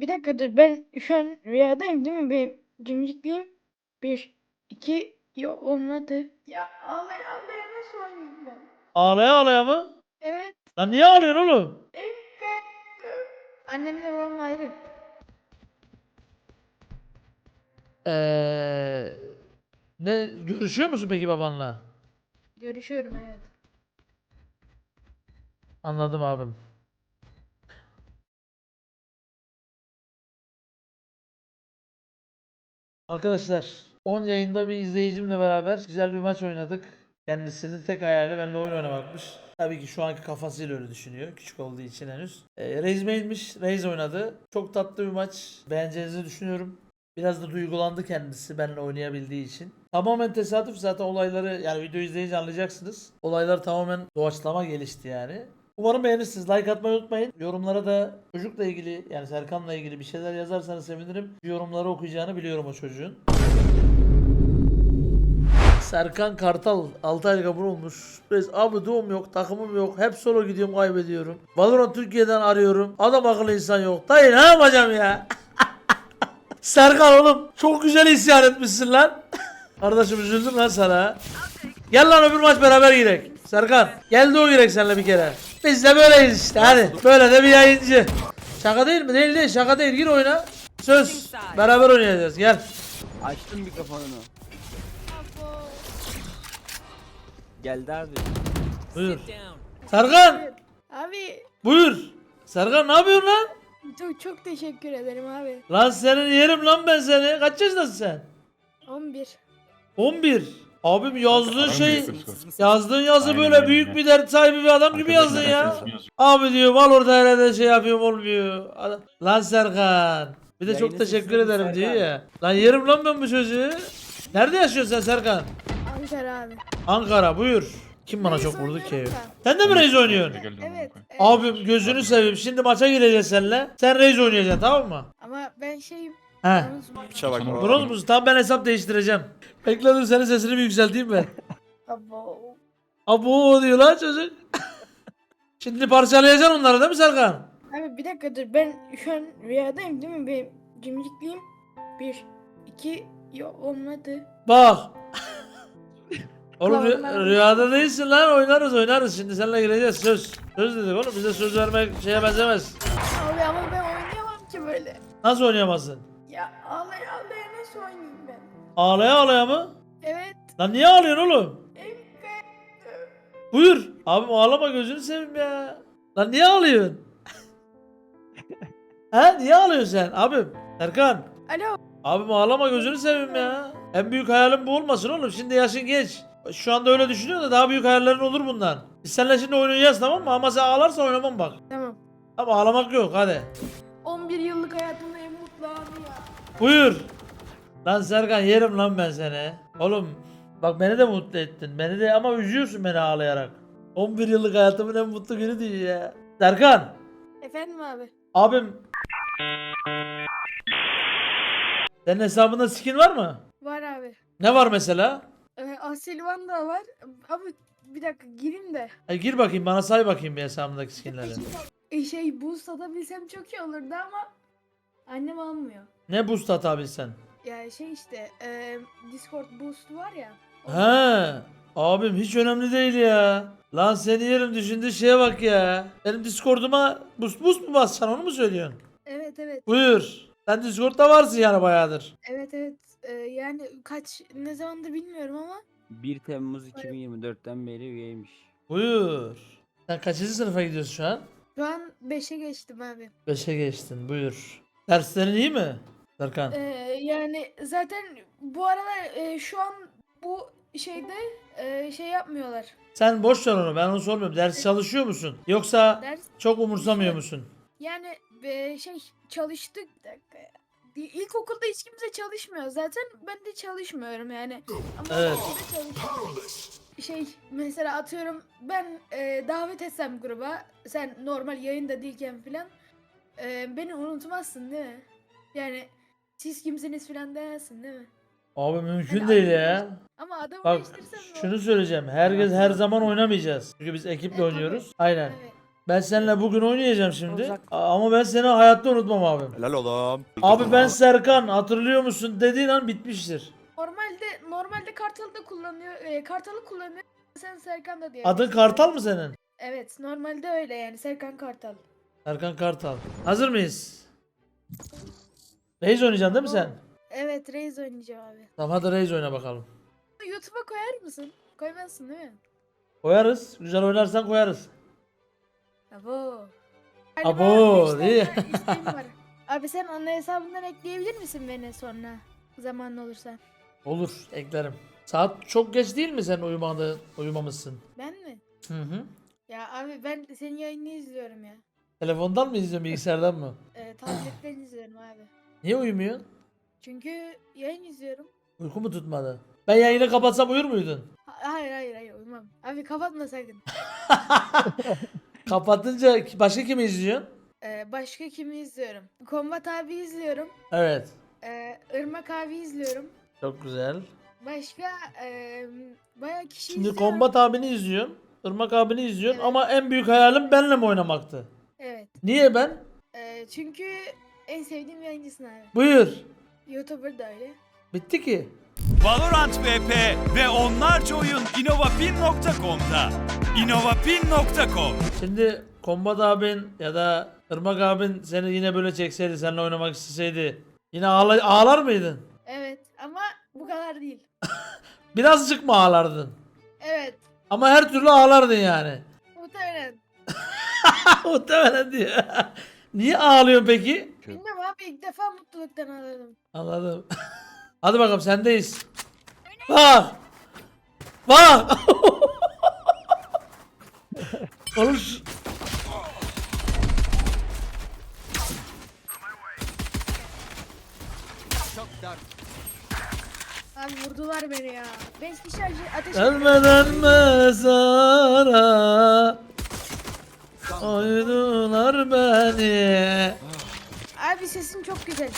Bir dakika dur ben şu an rüyadayım değil mi? Bir cimcikliyim. Bir, iki, yok olmadı. Ya ağlaya ağlaya nasıl oynayayım ben? Ağlaya ağlaya mı? Evet. Lan niye ağlıyorsun oğlum? Annemle babam ayrı. Ee, ne görüşüyor musun peki babanla? Görüşüyorum evet. Anladım abim. Arkadaşlar 10 yayında bir izleyicimle beraber güzel bir maç oynadık. Kendisinin tek hayali benimle oyun oynamakmış. Tabii ki şu anki kafasıyla öyle düşünüyor. Küçük olduğu için henüz. E, Reis. Reis oynadı. Çok tatlı bir maç. Beğeneceğinizi düşünüyorum. Biraz da duygulandı kendisi benimle oynayabildiği için. Tamamen tesadüf zaten olayları yani video izleyince anlayacaksınız. Olaylar tamamen doğaçlama gelişti yani. Umarım beğenirsiniz. Like atmayı unutmayın. Yorumlara da çocukla ilgili yani Serkan'la ilgili bir şeyler yazarsanız sevinirim. Yorumları okuyacağını biliyorum o çocuğun. Serkan Kartal 6 ay kabul olmuş. Biz abi doğum yok, takımım yok. Hep solo gidiyorum kaybediyorum. Valorant Türkiye'den arıyorum. Adam akıllı insan yok. Dayı ne yapacağım ya? Serkan oğlum çok güzel isyan etmişsin lan. Kardeşim üzüldüm lan sana. Gel lan öbür maç beraber girek. Serkan geldi o girek seninle bir kere. Biz de böyleyiz işte hadi. Böyle de bir yayıncı. Şaka değil mi? Değil değil şaka değil gir oyuna. Söz. Beraber oynayacağız gel. Açtım mikrofonunu. Geldi abi. Buyur. Serkan Abi buyur. Serkan ne yapıyorsun lan? çok çok teşekkür ederim abi. Lan senin yerim lan ben seni. Kaç yaşındasın sen? 11. 11. Abim yazdığın şey yazdığın yazı Aynen böyle öyle. büyük bir dert sahibi bir adam gibi yazdın ya. Abi diyor mal orada herhalde şey yapıyorum olmuyor. Adam- Lan Serkan. Bir de çok Yayını teşekkür sesledim ederim diyor Serkan. ya. Lan yerim lan ben bu çocuğu. Nerede yaşıyorsun sen Serkan? Ankara abi. Ankara buyur. Kim bana Reis çok vurdu ki? Sen de mi Reis oynuyorsun? Evet. evet. Abim gözünü seveyim. Şimdi maça gireceğiz seninle. Sen Reis oynayacaksın tamam mı? Ama ben şeyim. He. Piça bak. Bronz musun? Tamam ben hesap değiştireceğim. Bekle dur senin sesini bir yükselteyim ben. Abo. Abo diyor lan çocuk. Şimdi parçalayacaksın onları değil mi Serkan? Abi bir dakika dur ben şu an rüyadayım değil mi? Bir cimcikliyim. Bir, iki, yok olmadı. Bak. Oğlum rü- rüyada değilsin lan oynarız oynarız şimdi seninle gireceğiz söz. Söz dedik oğlum bize söz vermek şeye benzemez. Abi ama ben oynayamam ki böyle. Nasıl oynayamazsın? Ya ağlaya ağlaya nasıl oynayayım ben? Ağlaya ağlaya mı? Evet. Lan niye ağlıyorsun oğlum? Evet. Buyur. Abim ağlama gözünü seveyim ya. Lan niye ağlıyorsun? He niye ağlıyorsun sen abim? Serkan. Alo. Abim ağlama gözünü seveyim ya. En büyük hayalim bu olmasın oğlum. Şimdi yaşın geç. Şu anda öyle düşünüyor da daha büyük hayallerin olur bundan. Biz seninle şimdi oynayacağız tamam mı? Ama sen ağlarsan oynamam bak. Tamam. Ama ağlamak yok hadi. 11 yıllık hayatımda en mutlu anı ya. Buyur. Lan Serkan yerim lan ben seni. Oğlum bak beni de mutlu ettin. Beni de ama üzüyorsun beni ağlayarak. 11 yıllık hayatımın en mutlu günü diyor ya. Serkan. Efendim abi. Abim. Senin hesabında skin var mı? Var abi. Ne var mesela? Ee, Asilvan da var. Abi bir dakika gireyim de. E, gir bakayım bana say bakayım bir hesabımdaki skinleri. E, şey boost atabilsem çok iyi olurdu ama annem almıyor. Ne boost atabilsen? Ya şey işte e, Discord boost var ya. He. Abim hiç önemli değil ya. Lan seni yerim düşündüğü şeye bak ya. Benim Discord'uma boost boost mu basacaksın onu mu söylüyorsun? Evet evet. Buyur. Sen Discord'da varsın yani bayağıdır. Evet evet. Ee, yani kaç ne zamandır bilmiyorum ama 1 Temmuz 2024'ten beri üyeymiş. Buyur. Sen kaçıncı sınıfa gidiyorsun şu an? şu an 5'e geçtim abi. 5'e geçtin buyur. Derslerin iyi mi? Serkan. Ee, yani zaten bu aralar e, şu an bu şeyde e, şey yapmıyorlar. Sen boş ver onu ben onu sormuyorum. Ders çalışıyor musun? Yoksa Ders çok umursamıyor musun? yani e, şey çalıştık bir dakika ya. İ- İlkokulda hiç kimse çalışmıyor. Zaten ben de çalışmıyorum yani. Ama Evet. okulda çalışıyorum. Şey mesela atıyorum ben e, davet etsem gruba sen normal yayında değilken filan e, beni unutmazsın değil mi? Yani siz kimsiniz filan demezsin değil mi? Abi mümkün Yani değil ya. Ama adamı Bak şunu söyleyeceğim. Herkes her zaman oynamayacağız. Çünkü biz ekiple E, tabii. oynuyoruz. Aynen. Evet. Ben seninle bugün oynayacağım şimdi. A- Ama ben seni hayatta unutmam abim. Helal oğlum. Abi ben Serkan hatırlıyor musun dediğin an bitmiştir. Normalde normalde Kartal'ı da kullanıyor. E, Kartal'ı kullanıyor. Sen Serkan da diye. Adın Kartal mı senin? Evet normalde öyle yani Serkan Kartal. Serkan Kartal. Hazır mıyız? Reis oynayacaksın değil mi sen? Evet Reis oynayacağım abi. Tamam hadi Reis oyna bakalım. YouTube'a koyar mısın? Koymazsın değil mi? Koyarız. Güzel oynarsan koyarız. Abo. Abo, beş tane iyi. isteğim var. Abi sen ana hesabından ekleyebilir misin beni sonra? Zaman olursa. Olur eklerim. Saat çok geç değil mi sen uyumadı, uyumamışsın? Ben mi? Hı hı. Ya abi ben senin yayını izliyorum ya. Telefondan mı izliyorsun bilgisayardan mı? Ee, tabletten izliyorum abi. Niye uyumuyorsun? Çünkü yayın izliyorum. Uyku mu tutmadı? Ben yayını kapatsam uyur muydun? Ha- hayır hayır hayır uyumam. Abi kapatma sakın. Kapatınca başka kimi izliyorsun? Ee, başka kimi izliyorum? Kombat abi izliyorum. Evet. Ee, Irmak abi izliyorum. Çok güzel. Başka e, bayağı kişi Şimdi izliyorum. Kombat abini izliyorsun. Irmak abini izliyorsun Evet. ama en büyük hayalim benle mi oynamaktı? Evet. Niye ben? Ee, çünkü en sevdiğim yayıncısın abi. Buyur. YouTuber da öyle. Bitti ki. Valorant VP ve onlarca oyun innovapin.com'da. innovapin.com Şimdi Kombat abin ya da Irmak abin seni yine böyle çekseydi, seninle oynamak isteseydi yine ağla- ağlar mıydın? Evet ama bu kadar değil. Birazcık mı ağlardın? Evet. Ama her türlü ağlardın yani. Muhtemelen. Muhtemelen diyor. Niye ağlıyorsun peki? Bilmem abi ilk defa mutluluktan ağladım. Anladım. Hadi bakalım sendeyiz. Bak. Bak. Oğlum şu- Abi vurdular beni ya. 5 kişi ateş- ateş Gelmeden mezara Koydular beni. Abi sesin çok güzel.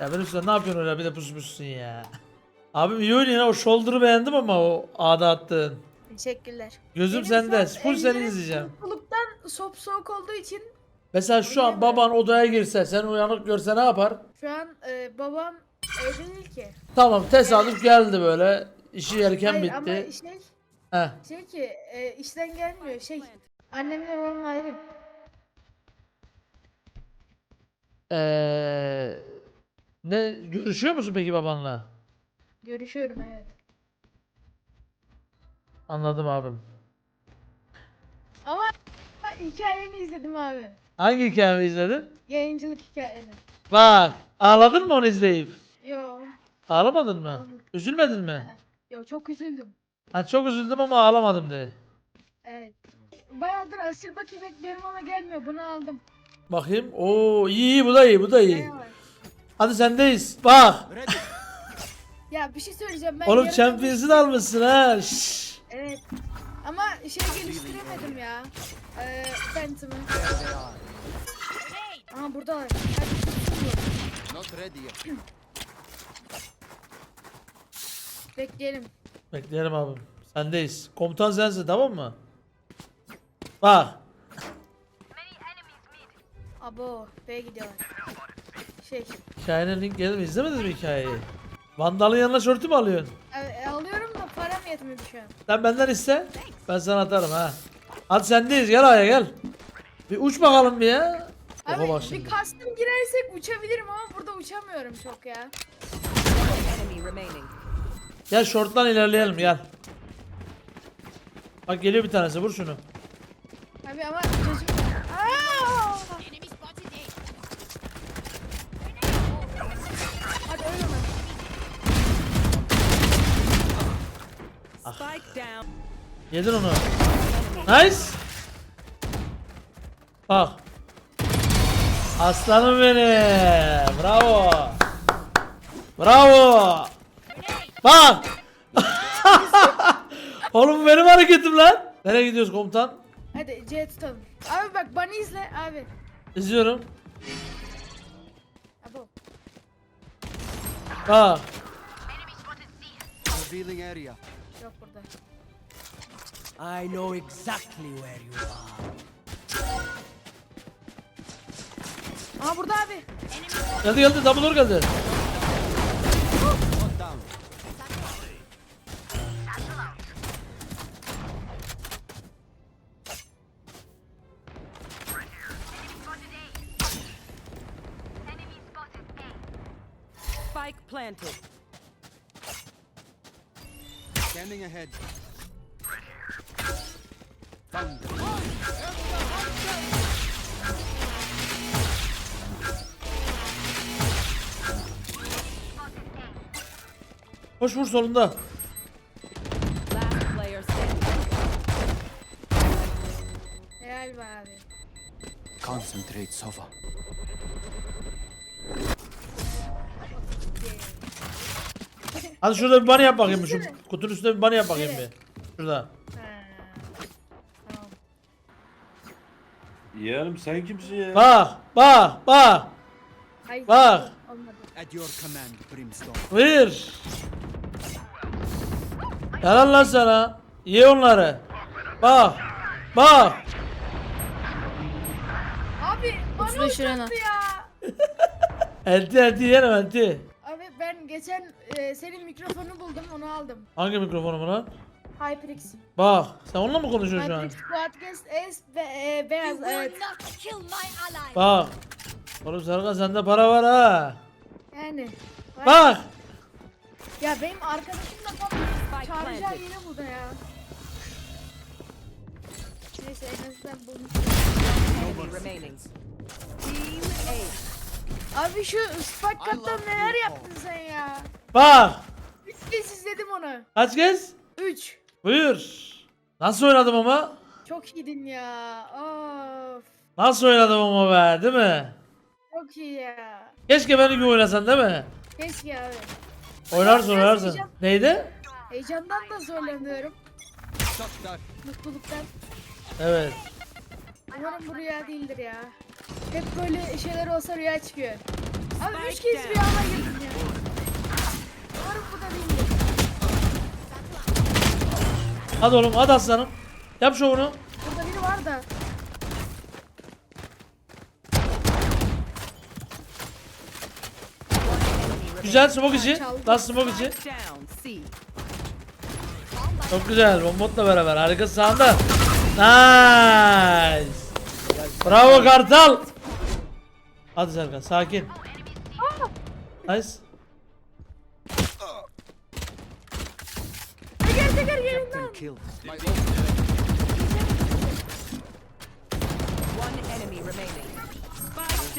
Ya benim sen ne yapıyorsun öyle? Bir de pusmuşsun ya. Abim iyi oynuyor ha, o shoulder'ı beğendim ama o A'da attığın. Teşekkürler. Gözüm Benim sende. full seni ellerim izleyeceğim. Mutluluktan sop soğuk olduğu için Mesela şu an baban odaya girse sen uyanık görse ne yapar? şu an e, babam evde değil ki. Tamam tesadüf geldi böyle. İşi erken Hayır ama bitti şey, Heh. şey ki e, işten gelmiyor şey. Annemle babam ayrı. Ee, ne görüşüyor musun peki babanla? Görüşüyorum evet. Anladım abim. Ama hikayeni izledim abi. Hangi hikayemi izledin? Yayıncılık hikayeni. Bak ağladın mı onu izleyip? Yo. Ağlamadın mı? Üzülmedin mi? Yo çok üzüldüm. Ha çok üzüldüm ama ağlamadım de. Evet. Bayağıdır asil bakı bekliyorum ama gelmiyor. Bunu aldım. Bakayım. Oo iyi iyi bu da iyi bu da iyi. Var? Hadi sendeyiz. Bak. Ya bir şey söyleyeceğim. Ben Oğlum yarın Champions'ı da almışsın ha. Şşş. Evet. Ama şey geliştiremedim ya. Ee, Phantom'ı. Aha buradalar. Hadi tutsun bu. Bekleyelim. Bekleyelim abim. Sendeyiz. Komutan sensin tamam mı? Bak. Abo B'ye gidiyorlar. Şey. Hikayenin link geldi mi? İzlemediniz mi hikayeyi? Vandal'ın yanına şortu mu alıyorsun? e, alıyorum da param yetmedi şu an. Sen benden iste. Ben sana atarım ha. Hadi sendeyiz gel aya gel. Bir uç bakalım bir ya. Oha Abi bir kastım girersek uçabilirim ama burada uçamıyorum çok ya. enemy remaining. Gel şorttan ilerleyelim gel. Bak geliyor bir tanesi vur şunu. Abi ama çocuk... Aa! Hadi? Spike down. Yedin onu. Nice. Bak. Aslanım benim. Bravo. Bravo. Bak. Oğlum benim hareketim lan. Nereye gidiyoruz komutan? Hadi C tutalım. Abi bak bana izle abi. İzliyorum. Abo. Bak. Revealing area. Yok burada. I know exactly where you are. Aa burada abi. Geldi geldi double door geldi. Ahead. Koş vur solunda. Helal be abi. Concentrate, Sova. Hadi şurada bir bunny yap bakayım. Şu kutunun üstünde bir bunny yap bakayım bir. Şurada. Yeğenim sen kimsin ya? Bak bak bak. Ay, Bak. Olmadı. At your command, Brimstone. Buyur. Helal lan sana. Ye onları. Bak. Bak. Abi bana Uçlu şurana. uçaktı ya. Enti enti yerim enti. Ben geçen e, senin mikrofonu buldum onu aldım. Hangi mikrofonumu lan? HyperX. Bak. Sen onunla mı konuşuyorsun şu an? HyperX Podcast S ve e, beyaz evet. Bak. Oğlum Serkan sende para var ha. Yani. Bak. Ya benim arkadaşım da tam çağıracağı yeri burada ya. Neyse en azından bulmuş. Enemy remaining. Team A. Abi şu Spike Cup'tan neler yaptın sen ya? Bak. Üç kez izledim onu. Kaç kez? Üç. Buyur. Nasıl oynadım ama? Çok iyiydin ya. Of. Nasıl oynadım ama be değil mi? Çok iyi ya. Keşke benim gibi oynasan değil mi? Keşke abi. Oynarsın Biraz oynarsın. heyecan- Neydi? Heyecandan da zorlanıyorum. Mutluluktan. Evet. Umarım bu rüya değildir ya. Hep böyle şeyler olsa rüya çıkıyor. Abi üç kez rüyama girdim ya. Umarım bu da değildir. Hadi oğlum hadi aslanım. Yap şovunu. Burada biri var da. Güzel smoke içi. Çaldı. Last smoke içi. Spike down. C. Çok güzel. Bombotla beraber. Harika sağında. Nice. Bravo Kartal. Hadi Serkan sakin. Nice. Teker teker yerinden.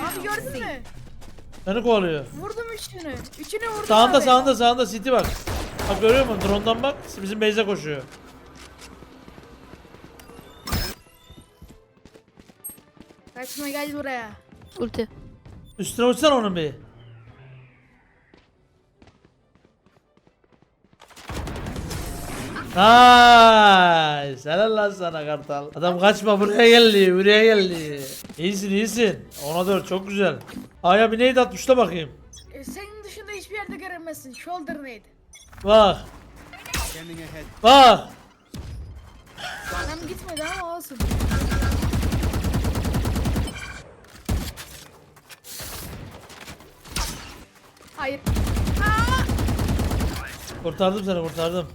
Abi gördün mü? Beni kovalıyor. Vurdum üçünü. Üçünü vurdum Sağında abi. sağında sağında City bak. Bak görüyor musun? Drone'dan bak. Bizim base'e koşuyor. Kaçma gel buraya. Ulti. Üstüne uçsana onun bir. Nice. Helal lan sana kartal. Adam kaçma buraya geldi. Buraya geldi. İyisin iyisin. Ona dört çok güzel. Aya bir neydi at tuşla bakayım. E, senin dışında hiçbir yerde göremezsin. Shoulder neydi? Bak. Bak. Tam gitmedi ama olsun. Hayır. Aa! Kurtardım seni kurtardım.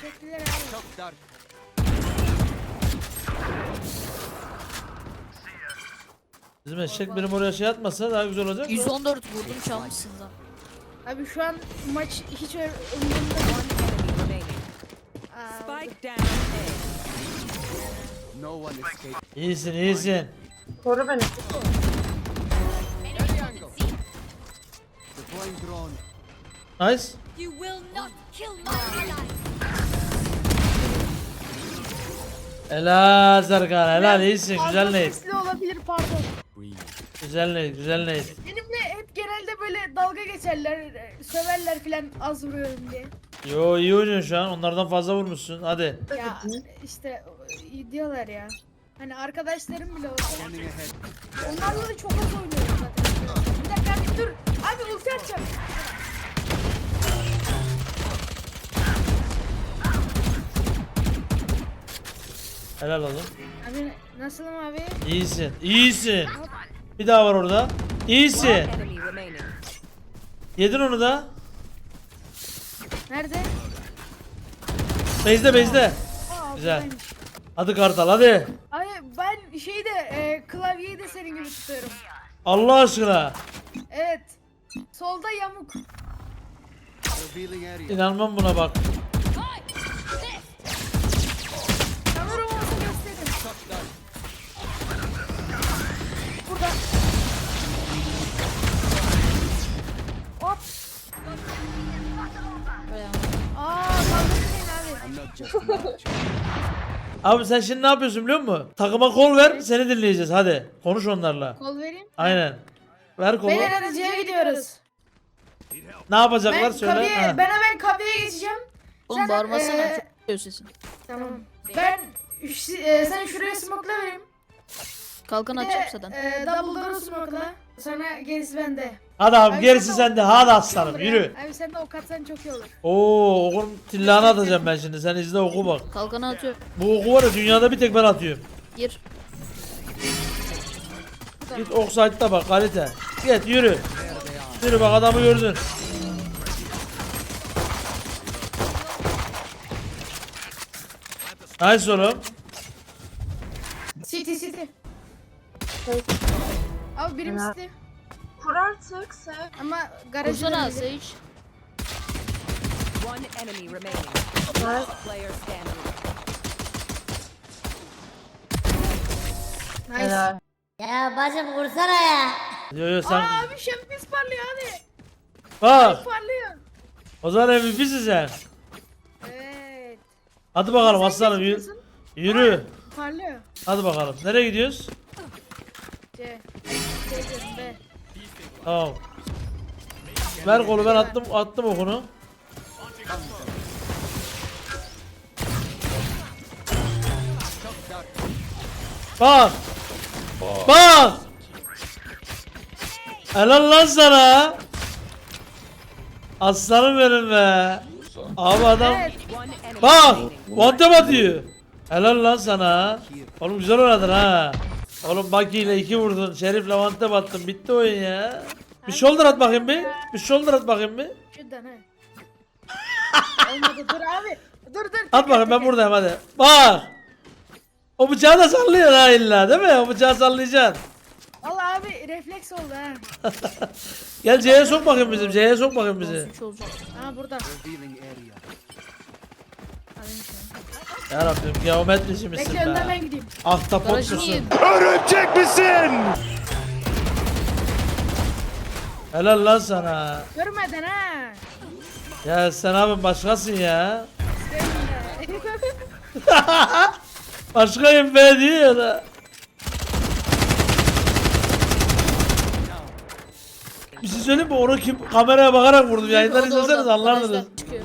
Teşekkürler abi. Shot dark. Bizim eşek benim oraya şey atmasa daha güzel olacak. da. 114 vurdum çalmışsın da. Abi şu an maç hiç ö- umurumda değil. Aa, Spike down A. No one escaped. İyisin iyisin. Deploying drone. Nice. You will not kill my. Helal Serkan helal iyisin güzel neydi. sesli olabilir pardon. Güzel neydi güzel neydi. Benimle hep genelde böyle dalga geçerler, e, söverler filan az vuruyorum diye. Yo iyi oynuyorsun şu an onlardan fazla vurmuşsun hadi. Ya işte e, diyorlar ya. Hani arkadaşlarım bile olsa. Onlarla da çok az oynuyorum zaten. Bir dakika abi dur. Abi ulti atacağım. Helal oğlum. Abi nasılım abi? İyisin. İyisin. Bir daha var orada. İyisin. Yedin onu da. Nerede? Bezde bezde. Aa, Güzel. buradaymış. Hadi Kartal hadi. Abi şeyi de e, klavyeyi de senin gibi tutuyorum. Allah aşkına. Evet. Solda yamuk. İnanmam buna bak. Abi sen şimdi ne yapıyorsun biliyor musun? Takıma kol ver seni dinleyeceğiz hadi. Konuş onlarla. Kol vereyim. Aynen. Ver kolu. Beyler hadi C'ye gidiyoruz. Ne yapacaklar Ben söyle. kabiye, Ha. ben hemen kabiye geçeceğim. Oğlum Sen, bağırmasana eee, çok geliyor sesin. Tamam. Ben şu- e, sen şuraya smoke'la vereyim. Kalkan Bir de, atacağım zaten. E, double'dan o smoke'la. Sonra gerisi bende. Hadi abi Abi gerisi sen de sende. ok- Hadi aslanım olur ya. yürü. Abi sen de ok atsan çok iyi olur. Oo okun tillağını atacağım ben şimdi. Sen izle oku bak. Kalkanı atıyorum. Bu oku var ya dünyada bir tek ben atıyorum. Gir. Git ok site'da bak kalite. Git yürü. Yürü bak adamı gördün. Nice oğlum. City city. Abi birim city. Kur artık sen. Ama garajı Kursana dönecek. Sage. One enemy remaining. Last player standing. Nice. Ya bacım vursana ya. Yo yo sen. Aa abi şempiyons parlıyor hadi. Bak. Parlıyor. O zaman MVP'sin sen. Evet. Hadi bakalım Sen aslanım yürü. Yürü. Parlıyor. Hadi bakalım. Nereye gidiyoruz? C. C B. Tamam. Ver kolu ben attım attım okunu. Bak. Bak. Helal lan sana. Aslanım benim be. Abi adam bak one tap atıyor. Helal lan sana. Oğlum güzel oynadın ha. Oğlum Baki ile iki vurdun. Şerif'le one tap attın. Bitti oyun ya. Bir shoulder at bakayım bir. Bir shoulder at bakayım bir. Şuradan he. Olmadı dur abi. Dur dur. At bakayım ben buradayım hadi. Bak. O bıçağı da sallıyor ha illa değil mi? O bıçağı sallayacaksın. Valla abi refleks oldu ha. Gel C'ye sok bakayım bizim. C'ye sok bakayım bizi. Olacak. Ha burada. Revealing area. Alayım şunu. Ya Rabbim geometrisi misin Bekle önden be? ben gideyim. Ahtapot musun? yedim. Helal lan sana. Görmeden ha. Ya sen abi başkasın ya. Başkayım be diyor ya da. Bir şey söyleyeyim mi? Onu kim kameraya bakarak vurdum. Yayından izleseniz anlardınız. çıkıyor.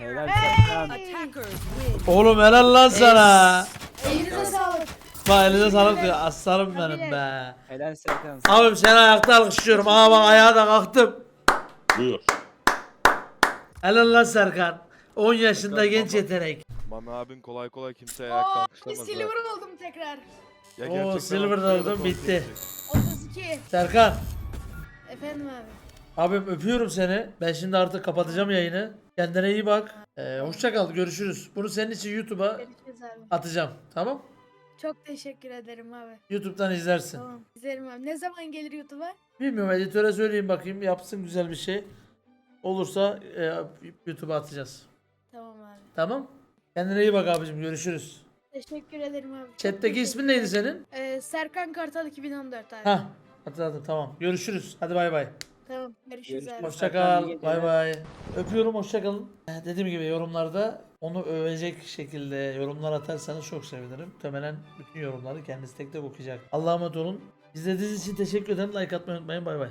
Helal win. Oğlum helal lan sana. Elinize sağlık. Bak elinize sağlık diyor. Aslanım benim be. Helal Serkan. Abim seni ayakta alkışlıyorum. Aa bak ayağa da kalktım. Buyur. Helal lan Serkan. 10 yaşında genç yetenek. Bana abin kolay kolay kimseye ayakta Oo, alkışlamaz. silver oldum tekrar. Ya Oo, gerçekten silver alkışlıyor oldum, bitti. korkuyor. 32. Serkan. Efendim abi. Abim öpüyorum seni. Ben şimdi artık kapatacağım yayını. Kendine iyi bak. Ee, hoşça kal. Görüşürüz. Bunu senin için YouTube'a Görüşürüz abi. atacağım. Tamam? Çok teşekkür ederim abi. YouTube'dan izlersin. Tamam. İzlerim abi. Ne zaman gelir YouTube'a? Bilmiyorum editöre söyleyeyim bakayım. Yapsın güzel bir şey. Olursa e, YouTube'a atacağız. Tamam abi. Tamam? Kendine iyi bak abicim. Görüşürüz. Teşekkür ederim abi. Chat'teki ismin neydi senin? Ee, Serkan Kartal 2014 abi. Hah. Hatırladım tamam. Görüşürüz. Hadi bay bay. Tamam. Görüşürüz Görüşürüz. abi. Hoşça Serkan, iyi kal. Bay bay. Öpüyorum hoşça kalın. Eh, Dediğim gibi yorumlarda onu övecek şekilde yorumlar atarsanız çok sevinirim. Muhtemelen bütün yorumları kendisi tek tek okuyacak. Allah'a emanet olun. İzlediğiniz için teşekkür ederim. Like atmayı unutmayın. Bay bay.